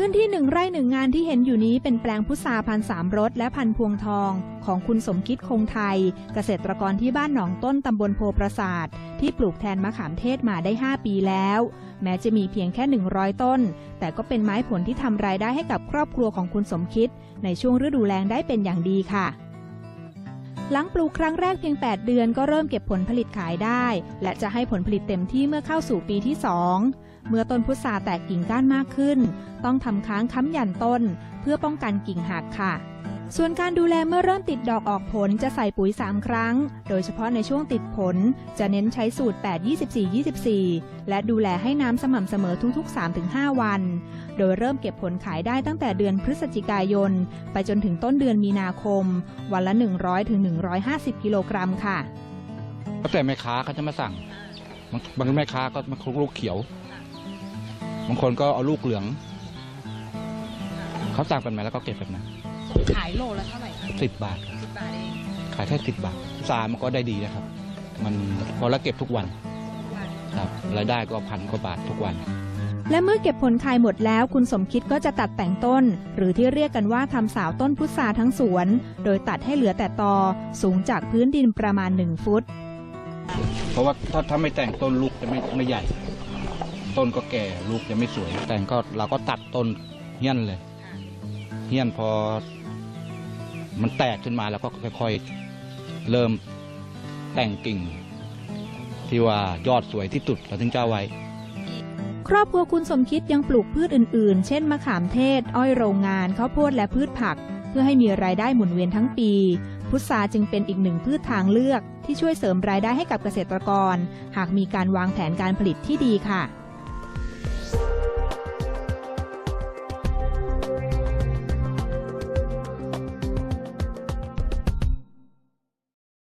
พื้นที่หนึ่งไร่หนึ่งงานที่เห็นอยู่นี้เป็นแปลงพุทราพันสามรสและพันพวงทองของคุณสมคิดคงไทย เกษตรกรที่บ้านหนองต้นตำบลโพประสาท ที่ปลูกแทนมะขามเทศมาได้ 5 ปีแล้ว แม้จะมีเพียงแค่ 100 ต้น แต่ก็เป็นไม้ผลที่ทำรายได้ให้กับครอบครัวของคุณสมคิด ในช่วงฤดูแล้งได้เป็นอย่างดีค่ะหลังปลูกครั้งแรกเพียง 8 เดือนก็เริ่มเก็บผลผลิตขายได้ และจะให้ผลผลิตเต็มที่เมื่อเข้าสู่ปีที่ 2เมื่อต้นพุทราแตกกิ่งก้านมากขึ้น ต้องทำค้างค้ำยันต้น เพื่อป้องกันกิ่งหักค่ะ ส่วนการดูแลเมื่อเริ่มติดดอกออกผลจะใส่ปุ๋ย 3 ครั้ง โดยเฉพาะในช่วงติดผล จะเน้นใช้สูตร 8 24 24 และดูแลให้น้ำสม่ำเสมอทุกๆ 3-5 วัน โดยเริ่มเก็บผลขายได้ตั้งแต่เดือนพฤศจิกายน ไปจนถึงต้นเดือนมีนาคม วันละ 100-150ถึง150กิโลกรัมค่ะแล้วแต่แม่ค้าเขาจะมาสั่งบางบางแม่ค้าก็มาคลุกลูกเขียว บางคนก็เอาลูกเหลือง เขาสั่งเป็นมาแล้วก็เก็บแบบนั้น ขายโลละเท่าไหร่คะสิบบาท สิบบาทเองขายแค่สิบบาทสามันก็ได้ดีนะครับ มันพอแล้วเก็บทุกวันครับรายได้ก็พันกว่าบาททุกวัน และเมื่อเก็บผลขายหมดแล้ว คุณสมคิดก็จะตัดแต่งต้น หรือที่เรียกกันว่าทำสาวต้นพุทราทั้งสวน โดยตัดให้เหลือแต่ตอ สูงจากพื้นดินประมาณ 1 ฟุต เพราะว่าถ้าถ้าไม่แต่งต้นลูกจะไม่ไม่ใหญ่ ต้นก็แก่ลูกจะไม่สวย แต่งก็เราก็ตัดต้นเหี้ยนเลยเหี้ยนพอ มันแตกขึ้นมาแล้วก็ค่อยๆ เริ่มแต่งกิ่ง ที่ว่ายอดสวยที่สุดเราถึงจะเอาไว้ ครอบครัวคุณสมคิดยังปลูกพืชอื่นๆ เช่นมะขามเทศ อ้อยโรงงานข้าวโพดและพืชผัก เพื่อให้มีรายได้หมุนเวียนทั้งปี พุทราจึงเป็นอีกหนึ่งพืชทางเลือกที่ช่วยเสริมรายได้ให้กับเกษตรกร หากมีการวางแผนการผลิตที่ดีค่ะ